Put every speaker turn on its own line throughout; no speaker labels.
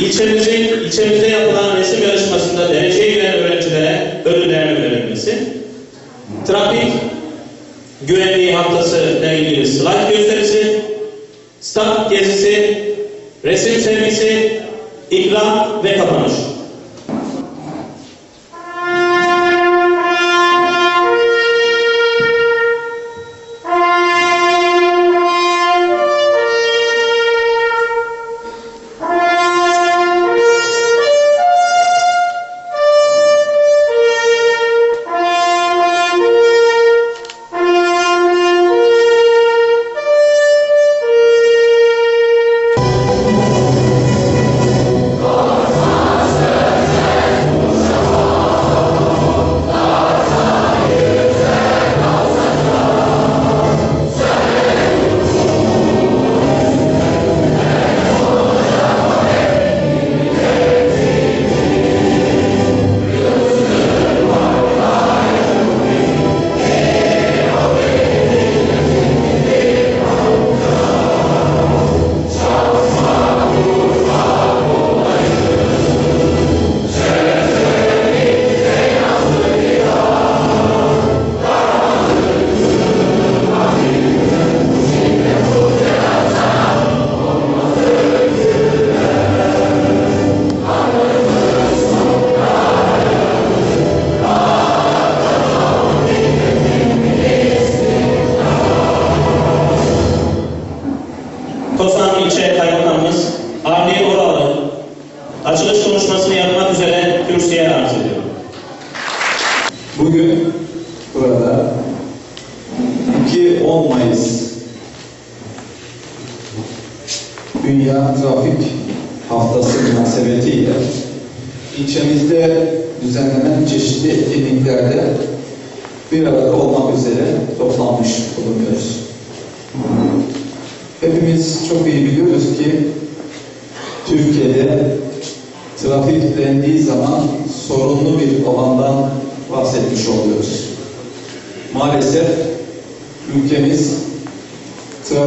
İlçemizin, ilçemizde yapılan resim yarışmasında dereceye giren öğrencilere ödüllerin verilmesi, trafik güvenliği haftası ile ilgili slide gösterisi, stat gezisi, resim sergisi, ikram ve kapanış.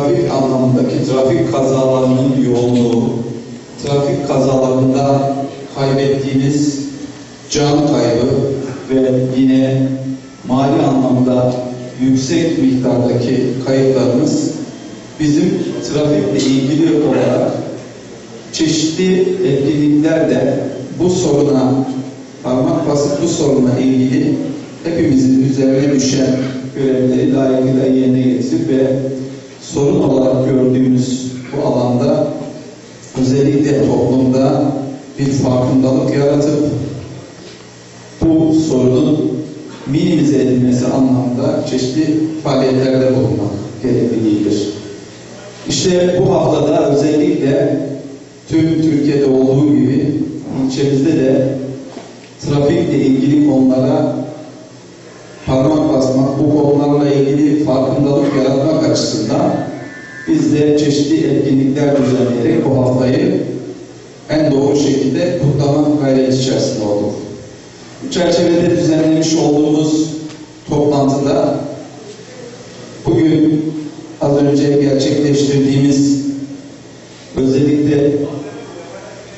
Trafik anlamındaki trafik kazalarının yoğunluğu, trafik kazalarında kaybettiğimiz can kaybı ve yine mali anlamda yüksek miktardaki kayıplarımız bizim trafikle ilgili olarak çeşitli etkinliklerle bu soruna parmak basıp bu soruna ilgili hepimizin üzerine düşen görevleri layıkıyla yerine getirip ve sorun olarak gördüğümüz bu alanda özellikle toplumda bir farkındalık yaratıp bu sorunun minimize edilmesi anlamda çeşitli faaliyetlerde bulunmak gerekliliğidir. İşte bu haftada özellikle tüm Türkiye'de olduğu gibi ilçemizde de trafikle ilgili konulara parmak basmak, bu konularla ilgili farkındalık yaratmak açısından biz de çeşitli etkinlikler düzenleyerek bu haftayı en doğru şekilde kutlama gayreti içerisinde olduk. Bu çerçevede düzenlemiş olduğumuz toplantıda bugün az önce gerçekleştirdiğimiz özellikle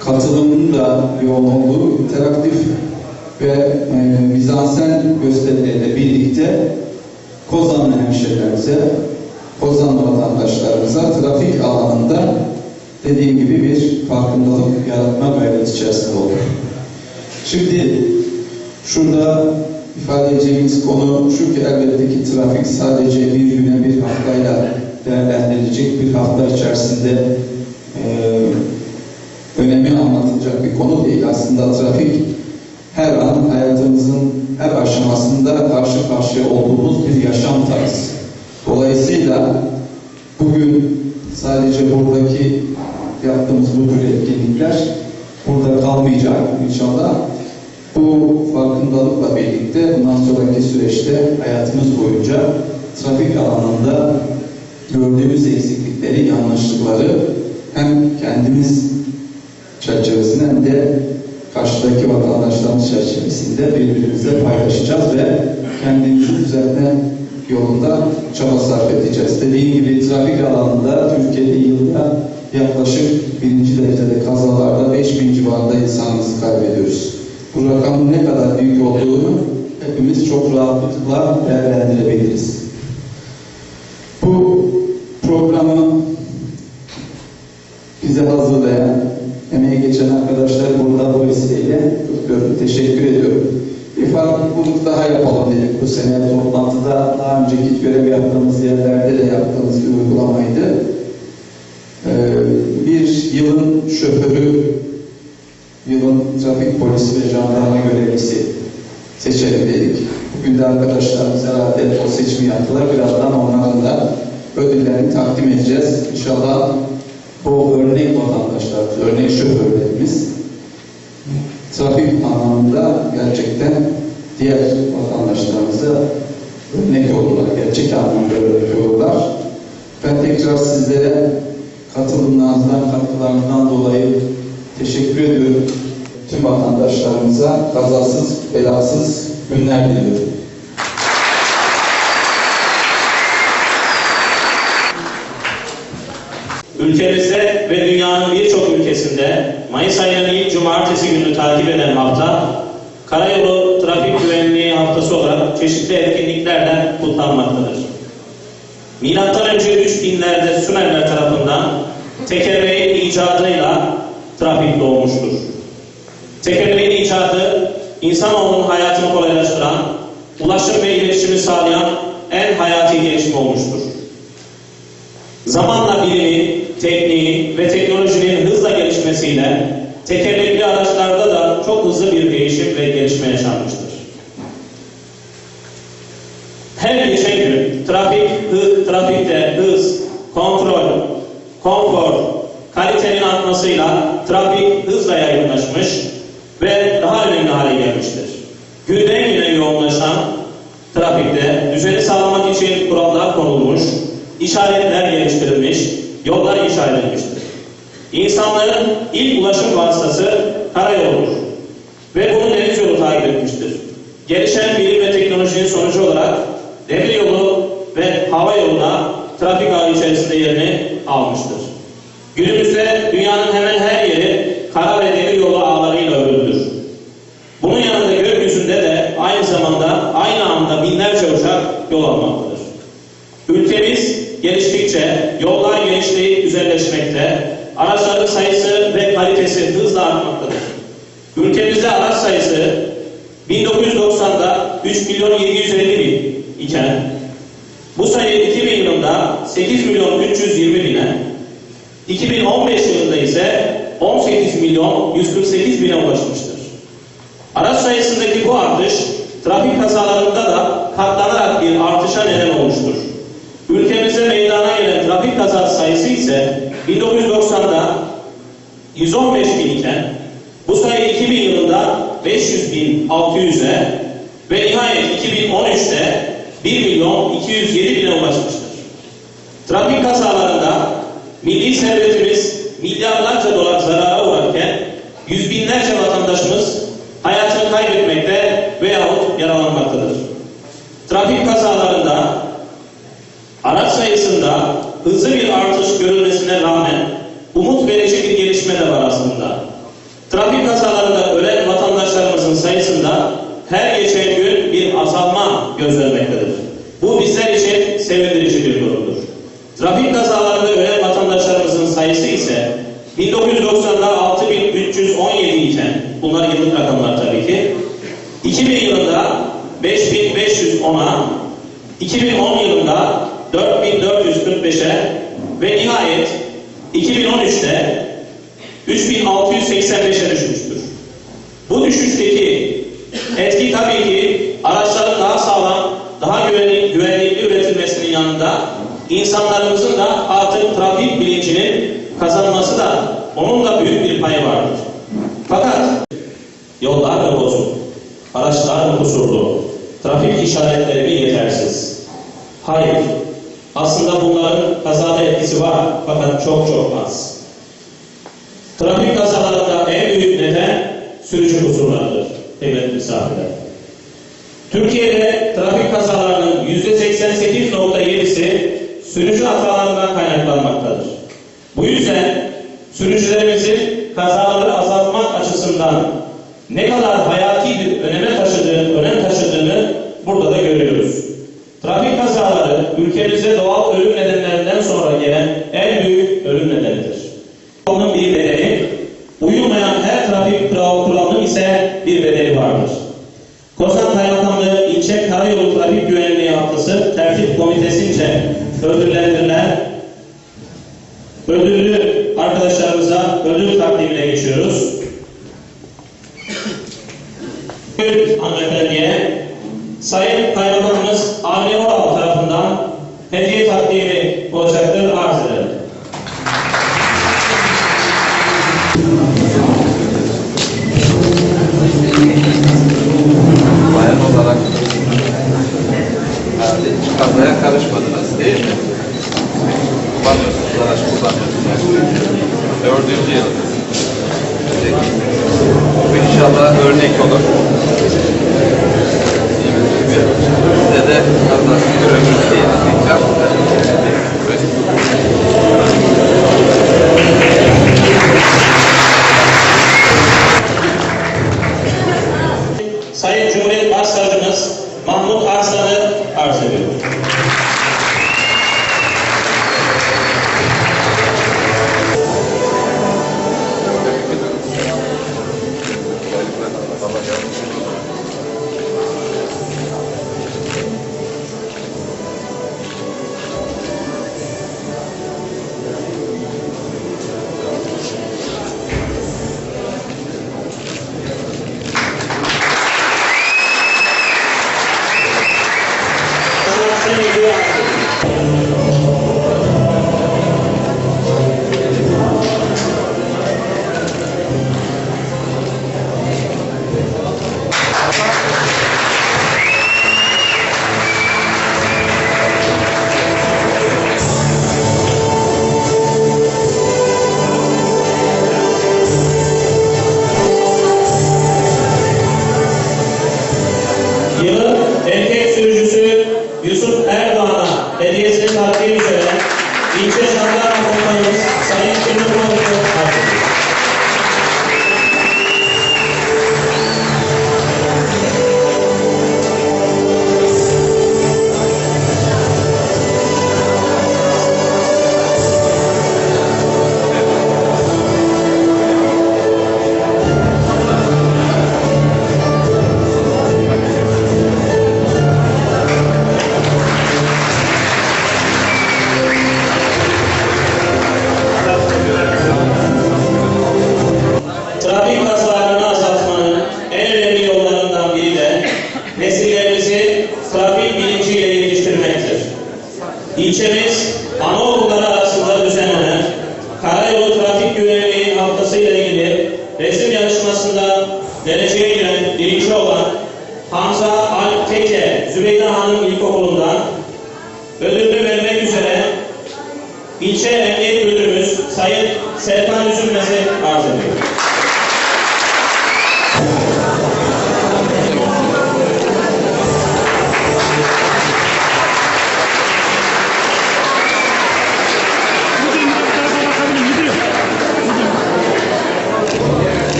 katılımın da yoğun olduğu interaktif ve e, mizansen gösterileriyle birlikte Kozanlı hemşehrilerimize, Kozanlı vatandaşlarımıza trafik alanında dediğim gibi bir farkındalık yaratma gayreti içerisinde olduk. Şimdi şurada ifade edeceğimiz konu şu ki elbette ki trafik sadece bir güne bir haftayla değerlendirilecek bir hafta içerisinde eee önemi anlatılacak bir konu değil. Aslında trafik her an hayatımızın her aşamasında karşı karşıya olduğumuz bir yaşam tarzı. Dolayısıyla bugün sadece buradaki yaptığımız bu tür etkinlikler burada kalmayacak inşallah. Bu farkındalıkla birlikte bundan sonraki süreçte hayatımız boyunca trafik alanında gördüğümüz eksiklikleri, yanlışlıkları hem kendimiz çerçevesinde hem de karşıdaki vatandaşlarımız çerçevesinde birbirimize paylaşacağız ve kendimizi düzeltme yolunda çaba sarf edeceğiz. Dediğim gibi trafik alanında Türkiye'de yılda yaklaşık birinci derecede kazalarda 5000 civarında insanımızı kaybediyoruz. Bu rakamın ne kadar büyük olduğunu hepimiz çok rahatlıkla değerlendirebiliriz. Bu programı bize hazırlayan, emeği geçen arkadaşlar burada bu vesileyle kutluyorum, teşekkür ediyorum. Bir farklılık daha yapalım dedik bu sene toplantıda. Daha önceki görev yaptığımız yerlerde de yaptığımız bir uygulamaydı. Ee, bir yılın şoförü, yılın trafik polisi ve jandarma görevlisi seçelim dedik. Bugün de arkadaşlarımız herhalde o seçimi yaptılar. Birazdan onların da ödüllerini takdim edeceğiz. İnşallah bu örnek vatandaşlarımız, örnek şoförlerimiz trafik anlamında gerçekten diğer vatandaşlarımıza örnek olurlar, gerçek anlamda örnek. Ben tekrar sizlere katılımlarınızdan, katkılarınızdan dolayı teşekkür ediyorum. Tüm vatandaşlarımıza kazasız, belasız günler diliyorum.
Ülkemizde ve dünyanın birçok ülkesinde Mayıs ayının ilk cumartesi günü takip eden hafta Karayolu Trafik Güvenliği Haftası olarak çeşitli etkinliklerle kutlanmaktadır. Milattan önce 3000'lerde Sümerler tarafından tekerleğin icadıyla trafik doğmuştur. Tekerleğin icadı insanoğlunun hayatını kolaylaştıran, ulaşım ve iletişimi sağlayan en hayati gelişme olmuştur. Zamanla bilimin, tekniğin ve teknolojinin hızla gelişmesiyle tekerlekli araçlarda da çok hızlı bir değişim ve gelişme yaşanmıştır. Her geçen gün trafik, hı, trafikte hız, kontrol, konfor, kalitenin artmasıyla trafik hızla yaygınlaşmış ve daha önemli hale gelmiştir. Günden güne yoğunlaşan trafikte düzeni sağlamak için kurallar konulmuş, işaretler geliştirilmiş, yollar inşa edilmiştir. İnsanların ilk ulaşım vasıtası karayoludur ve bunu deniz yolu takip etmiştir. Gelişen bilim ve teknolojinin sonucu olarak demir yolu ve hava yoluna trafik ağı içerisinde yerini almıştır. Günümüzde dünyanın hemen her yeri kara ve demir yolu ağlarıyla örülüdür. Bunun yanında gökyüzünde de aynı zamanda aynı anda binlerce uçak yol almaktadır. Geliştikçe yollar genişleyip güzelleşmekte, araçların sayısı ve kalitesi hızla artmaktadır. Ülkemizde araç sayısı 1990'da 3 milyon 750 bin iken bu sayı 2000 yılında 8 milyon 320 bine, 2015 yılında ise 18 milyon 148 bine ulaşmıştır. Araç sayısındaki bu artış trafik kazalarında da katlanarak bir artışa neden olmuştur. Kazası sayısı ise 1990'da 115 bin iken bu sayı 2000 yılında 500 bin 600'e ve nihayet 2013'te 1 milyon 207 bine ulaşmıştır. Trafik kazalarında milli servetimiz milyarlarca dolar zarara uğrarken yüz binlerce vatandaşımız hayatını kaybetmekte veyahut yaralanmaktadır. Trafik kazalarında araç sayısında hızlı bir artış görülmesine rağmen umut verici bir gelişme de var aslında. Trafik kazalarında ölen vatandaşlarımızın sayısında her geçen gün bir azalma gözlenmektedir. Bu bizler için sevindirici bir durumdur. Trafik kazalarında ölen vatandaşlarımızın sayısı ise 1990'da 6317 iken, bunlar yıllık rakamlar tabii ki, 2000 yılında 5510'a, 2010 yılında 4445'e ve nihayet 2013'te 3685'e düşmüştür. Bu düşüşteki etki tabii ki araçların daha sağlam, daha güvenli, güvenlikli üretilmesinin yanında insanlarımızın da artık trafik bilincinin kazanması da onun da büyük bir payı vardır. Fakat yollar mı bozuk, araçlar mı kusurlu, trafik işaretleri mi yetersiz? Hayır. Aslında bunların kazada etkisi var fakat çok çok az. Trafik kazalarında en büyük neden sürücü kusurlarıdır. Kıymetli misafirler. Türkiye'de trafik kazalarının %88.7'si sürücü hatalarından kaynaklanmaktadır. Bu yüzden sürücülerimizin kazaları azaltmak açısından ne kadar hayati bir öneme taşıdığını, önem taşıdığını burada da görüyoruz. Trafik kazaları ülkemizde doğal ölüm nedenlerinden sonra gelen en büyük ölüm nedenidir. Onun bir bedeli, uyulmayan her trafik kural- kuralının ise bir bedeli vardır. Kozan Kaymakamlığı İlçe Karayolu Trafik Güvenliği Haftası Tertip Komitesince ödüllendirilen ödüllü arkadaşlarımıza ödül takdimine geçiyoruz. Bugün hanımefendiye Sayın Kaymakamımız Avni Oral tarafından hediye takdimi olacaktır arz ederim.
bayan olarak yani kazaya karışmadınız değil mi? Kullanıyorsunuz, araç kullanıyorsunuz. Dördüncü yıl. Bu örnek olur. Size de bir ömür değil. Tekrar
Sayın Cumhuriyet Başsavcımız Mahmut Arslan'ı arz ediyorum.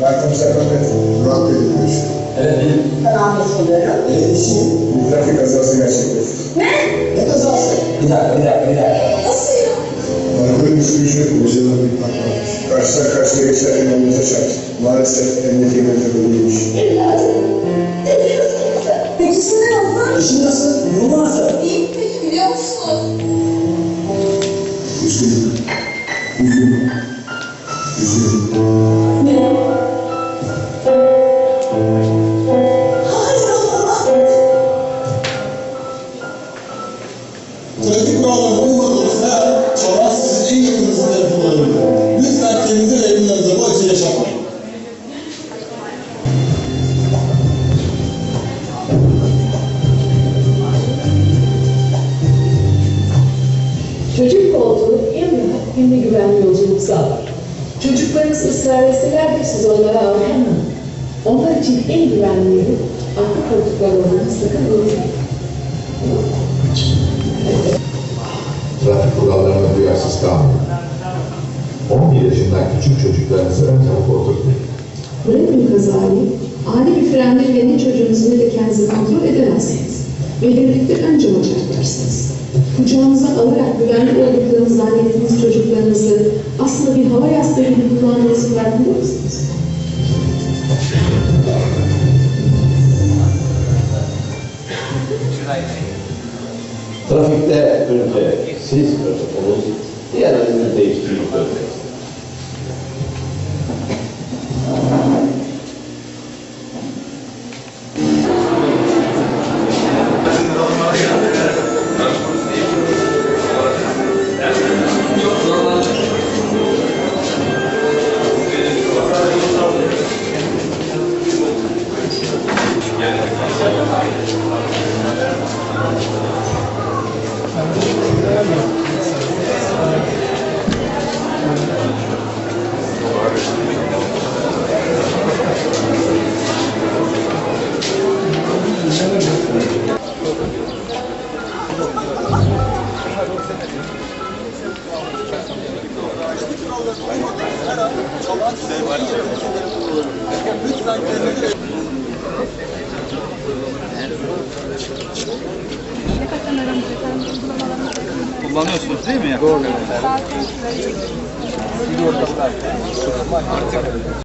Komiser Mehmet. Murat Bey görüşüyorum.
Evet benim.
Ben anlaşılıyorum.
Evet, işim. Bir trafik kazası gerçekleşti.
Ne?
Ne kazası?
Bir dakika bir dakika bir dakika.
Nasıl ya?
Alkolün üstüncü hocadan bir patlamış. Karşıdan karşıya geçerken omluza çarptı. Maalesef emniyet yemeğinde böyleymiş.
Evladım. Ne diyorsun sen? Peki şimdi nasıl?
İşin nasıl? Durumu nasıl?
İyi peki biliyor musun?
Üzgünüm. Üzgünüm.
Sağlar. Çocuklarınız ısrar etseler de siz onlara aldanmayın. Onlar için en güvenli yeri arka koltuklar olmanı sakın unutmayın.
trafik kurallarına duyarsız kalmayın. 11 yaşından küçük çocuklarınızı ön tarafa oturtmayın.
Bırakın kazayı, ani bir frende kendi çocuğunuzu ne de kendinizi kontrol edemezsiniz. Ve birlikte önce bacaklarsınız. Kucağınıza alarak güvenli olduklarını zannettiğiniz çocuklarınızı aslında bir hava yastığı gibi kullandığınızı farkında mısınız?
Trafikte önce siz önce olun, diğerlerinin değiştiğini görmeyin.
Kullanıyorsunuz değil mi? Doğru. Artık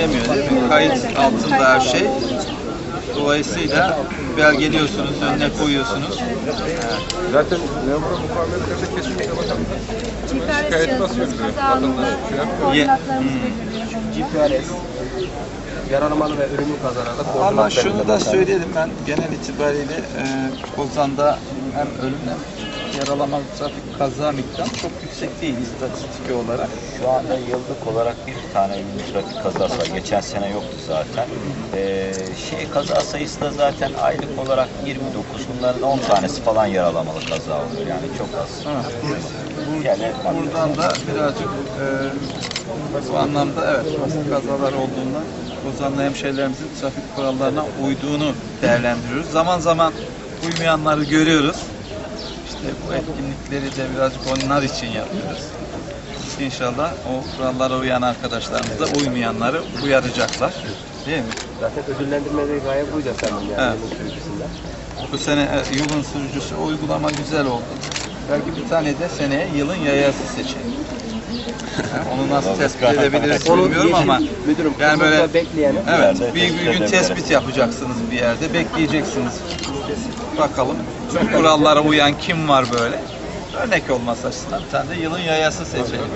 demiyor değil mi?
kayıt altında her şey. Dolayısıyla belgeliyorsunuz, önüne koyuyorsunuz.
Zaten memura mukavemetlerde kesinlikle bakalım. Şikayet nasıl yapılıyor? Vatandaş şey yapıyor.
GPRS, yaralamalı ve ölümlü kazalarda
Ama şunu da söyleyelim ben genel itibariyle e, Kozan'da hem ölüm hem yaralama trafik kaza miktarı çok yüksek değil istatistik olarak.
Şu anda yıllık olarak bir tane ünlü trafik kazası var. Geçen sene yoktu zaten. Ee, şey kaza sayısı da zaten aylık olarak 29. Bunların 10 tanesi falan yaralamalı kaza oluyor. Yani çok az. Yani
Buradan da birazcık e, bu anlamda evet trafik kazalar olduğundan Kozanlı hemşehrilerimizin trafik kurallarına uyduğunu değerlendiriyoruz. Zaman zaman uymayanları görüyoruz. Bu etkinlikleri de birazcık onlar için yapıyoruz. İnşallah o kurallara uyan arkadaşlarımız da uymayanları uyaracaklar. Değil mi?
Zaten ödüllendirmede gaye buydu efendim yani.
Evet.
yılın sürücüsünden.
Bu sene e, yılın sürücüsü uygulama güzel oldu. Belki bir tane de seneye yılın yayası seçelim. Onu nasıl tespit edebiliriz
Onu
bilmiyorum
yeşil
ama
müdürüm
yani böyle
bekleyeni
evet bir, bir gün
tespit
tespit yapacaksınız bir yerde bekleyeceksiniz. Bakalım kurallara uyan kim var böyle. Örnek olması açısından bir tane de yılın yayası seçelim.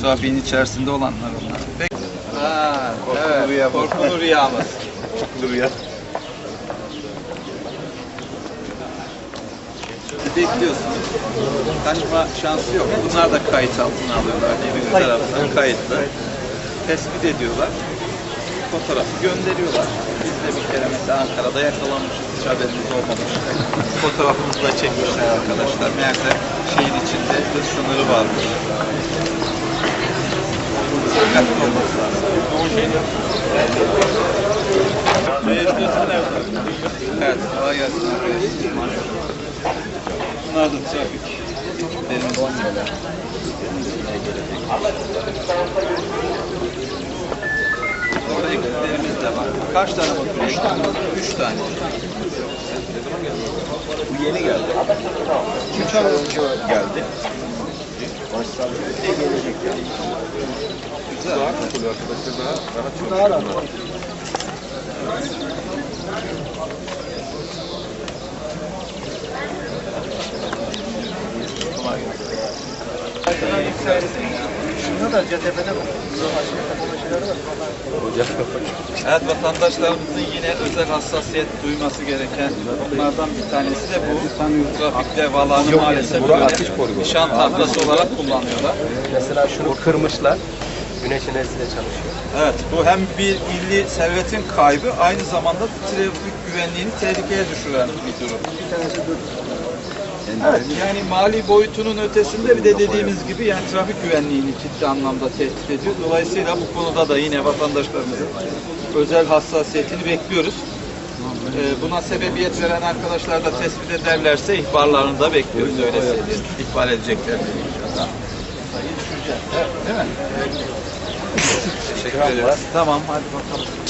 Trafiğin içerisinde olanlar onlar. Peki. Ha, evet, korkulu rüyamız. Bekliyorsunuz. Kaçma şansı yok. Bunlar da kayıt altına alıyorlar. Bir taraftan kayıtlı. Tespit ediyorlar. Fotoğrafı gönderiyorlar. Biz de bir kere mesela Ankara'da yakalanmışız. Hiç haberimiz olmamış. Fotoğrafımızı da çekmişler arkadaşlar. Meğerse şehir içinde hız sınırı varmış. Dikkatli olması lazım. Evet, kolay gelsin arkadaşlar. Bunlar da trafik. Ekiplerimiz. Orada ekiplerimiz de var. Kaç tane motor? Üç tane. Üç tane. Bu yeni geldi. Ay önce geldi. Gelecek yani. Güzel.
Daha katılıyor arkadaşlar daha. Daha çok.
daha rahat.
Kolay gelsin.
Şurada da CTP'de.
Evet vatandaşlarımızın yine özel hassasiyet duyması gereken bunlardan bir tanesi de bu. Trafik levhalarını maalesef böyle nişan tahtası olarak kullanıyorlar.
Mesela şunu kırmışlar. Güneş enerjisiyle çalışıyor.
Evet bu hem bir milli servetin kaybı aynı zamanda trafik güvenliğini tehlikeye düşüren bir durum. Evet, yani mali boyutunun ötesinde bir de dediğimiz gibi yani trafik güvenliğini ciddi anlamda tehdit ediyor. Dolayısıyla bu konuda da yine vatandaşlarımızın özel hassasiyetini bekliyoruz. Ee, buna sebebiyet veren arkadaşlar da tespit ederlerse ihbarlarını da bekliyoruz öyle söyleyeyim. İhbar edecekler. Evet, değil mi? Teşekkür ederiz. Tamam hadi bakalım.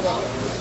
الأخرى